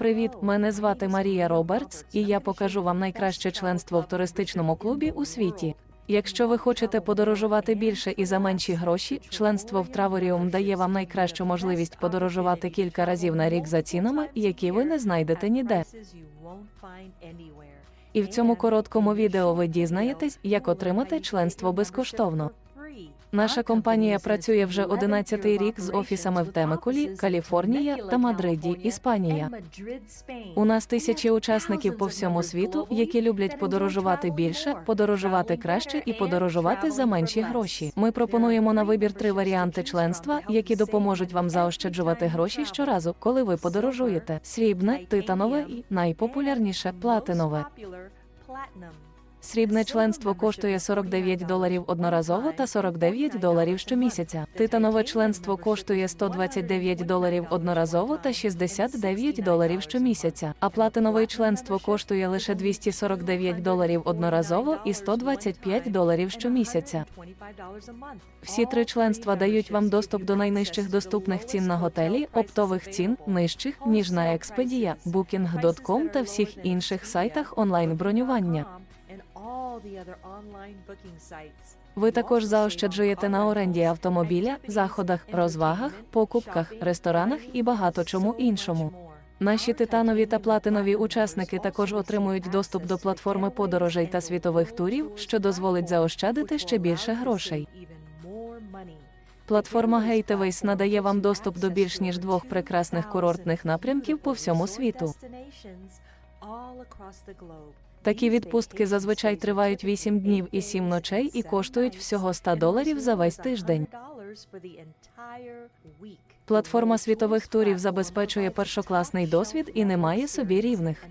Привіт, мене звати Марія Робертс, і я покажу вам найкраще членство в туристичному клубі у світі. Якщо ви хочете подорожувати більше і за менші гроші, членство в Траворіум дає вам найкращу можливість подорожувати кілька разів на рік за цінами, які ви не знайдете ніде. І в цьому короткому відео ви дізнаєтесь, як отримати членство безкоштовно. Наша компанія працює вже 11-й рік з офісами в Темекулі, Каліфорнія та Мадриді, Іспанія. У нас тисячі учасників по всьому світу, які люблять подорожувати більше, подорожувати краще і подорожувати за менші гроші. Ми пропонуємо на вибір три варіанти членства, які допоможуть вам заощаджувати гроші щоразу, коли ви подорожуєте: срібне, титанове і найпопулярніше платинове. Срібне членство коштує 49 доларів одноразово та 49 доларів щомісяця. Титанове членство коштує 129 доларів одноразово та 69 доларів щомісяця. А платинове членство коштує лише 249 доларів одноразово і 125 доларів щомісяця. Всі три членства дають вам доступ до найнижчих доступних цін на готелі, оптових цін, нижчих ніж на Expedia, Booking.com та всіх інших сайтах онлайн бронювання. Ви також заощаджуєте на оренді автомобіля, заходах, розвагах, покупках, ресторанах і багато чому іншому. Наші титанові та платинові учасники також отримують доступ до платформи подорожей та світових турів, що дозволить заощадити ще більше грошей. Платформа Gateways надає вам доступ до більш ніж двох прекрасних курортних напрямків по всьому світу. Такі відпустки зазвичай тривають 8 днів і 7 ночей і коштують всього 100 доларів за весь тиждень. Платформа світових турів забезпечує першокласний досвід і не має собі рівних.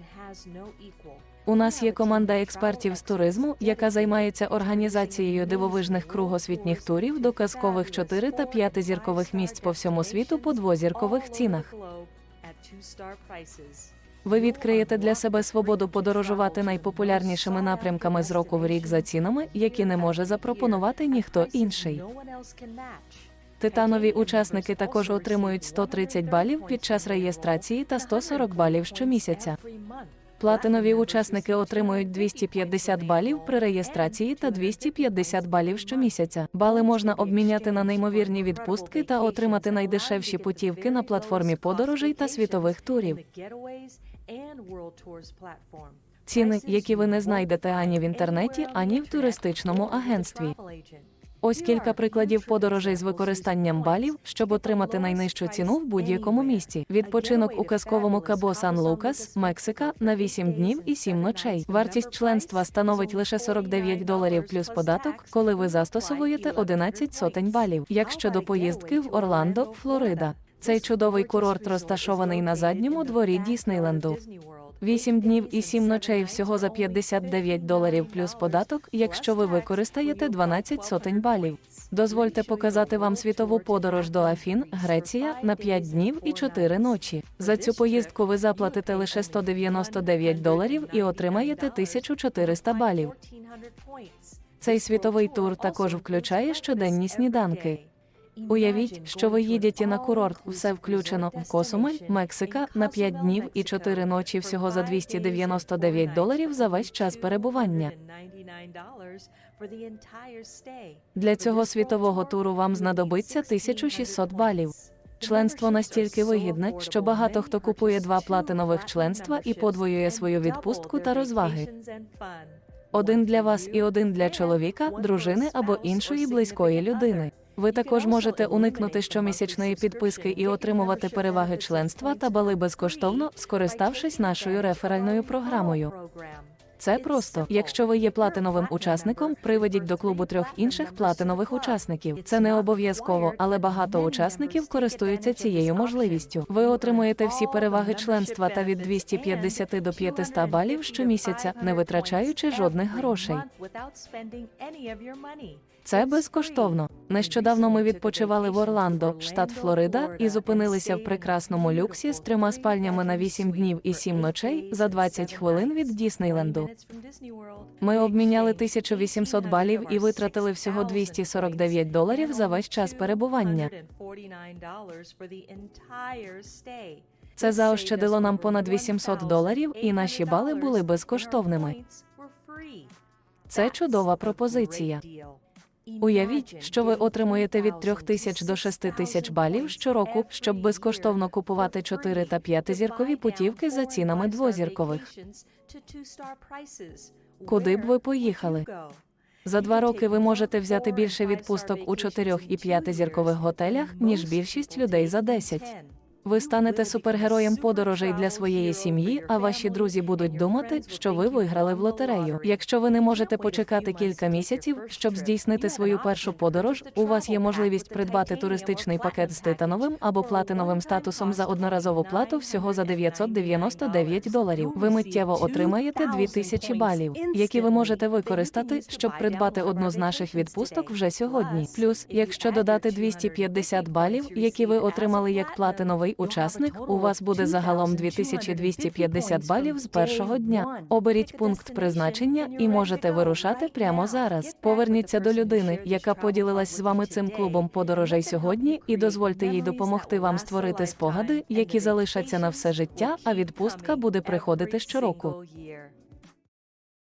У нас є команда експертів з туризму, яка займається організацією дивовижних кругосвітніх турів до казкових 4 та 5 зіркових місць по всьому світу по двозіркових цінах. Ви відкриєте для себе свободу подорожувати найпопулярнішими напрямками з року в рік за цінами, які не може запропонувати ніхто інший. Титанові учасники також отримують 130 балів під час реєстрації та 140 балів щомісяця. Платинові учасники отримують 250 балів при реєстрації та 250 балів щомісяця. Бали можна обміняти на неймовірні відпустки та отримати найдешевші путівки на платформі подорожей та світових турів. Ціни, які ви не знайдете ані в інтернеті, ані в туристичному агентстві. Ось кілька прикладів подорожей з використанням балів, щоб отримати найнижчу ціну в будь-якому місці. Відпочинок у казковому Кабо Сан Лукас, Мексика, на 8 днів і 7 ночей. Вартість членства становить лише 49 доларів плюс податок, коли ви застосовуєте 11 сотень балів. Як щодо поїздки в Орландо, Флорида. Цей чудовий курорт розташований на задньому дворі Діснейленду. 8 днів і 7 ночей всього за 59 доларів плюс податок, якщо ви використаєте 12 сотень балів. Дозвольте показати вам світову подорож до Афін, Греція, на 5 днів і 4 ночі. За цю поїздку ви заплатите лише 199 доларів і отримаєте 1400 балів. Цей світовий тур також включає щоденні сніданки. Уявіть, що ви їдете на курорт, все включено в Косумель, Мексика, на 5 днів і 4 ночі всього за 299 доларів за весь час перебування. Для цього світового туру вам знадобиться 1600 балів. Членство настільки вигідне, що багато хто купує два платинових членства і подвоює свою відпустку та розваги. Один для вас і один для чоловіка, дружини або іншої близької людини. Ви також можете уникнути щомісячної підписки і отримувати переваги членства та бали безкоштовно, скориставшись нашою реферальною програмою. Це просто. Якщо ви є платиновим учасником, приведіть до клубу трьох інших платинових учасників. Це не обов'язково, але багато учасників користуються цією можливістю. Ви отримуєте всі переваги членства та від 250 до 500 балів щомісяця, не витрачаючи жодних грошей. Це безкоштовно. Нещодавно ми відпочивали в Орландо, штат Флорида, і зупинилися в прекрасному люксі з трьома спальнями на 8 днів і 7 ночей за 20 хвилин від Діснейленду. Ми обміняли 1800 балів і витратили всього 249 доларів за весь час перебування. Це заощадило нам понад 800 доларів, і наші бали були безкоштовними. Це чудова пропозиція. Уявіть, що ви отримуєте від 3 тисяч до 6 тисяч балів щороку, щоб безкоштовно купувати 4 та 5 зіркові путівки за цінами двозіркових. Куди б ви поїхали? За два роки ви можете взяти більше відпусток у чотирьох і 5 зіркових готелях, ніж більшість людей за 10. Ви станете супергероєм подорожей для своєї сім'ї, а ваші друзі будуть думати, що ви виграли в лотерею. Якщо ви не можете почекати кілька місяців, щоб здійснити свою першу подорож, у вас є можливість придбати туристичний пакет з титановим або платиновим статусом за одноразову плату всього за 999 доларів. Ви миттєво отримаєте 2000 балів, які ви можете використати, щоб придбати одну з наших відпусток вже сьогодні. Плюс, якщо додати 250 балів, які ви отримали як платиновий учасник, у вас буде загалом 2250 балів з першого дня. Оберіть пункт призначення і можете вирушати прямо зараз. Поверніться до людини, яка поділилась з вами цим клубом подорожей сьогодні, і дозвольте їй допомогти вам створити спогади, які залишаться на все життя, а відпустка буде приходити щороку.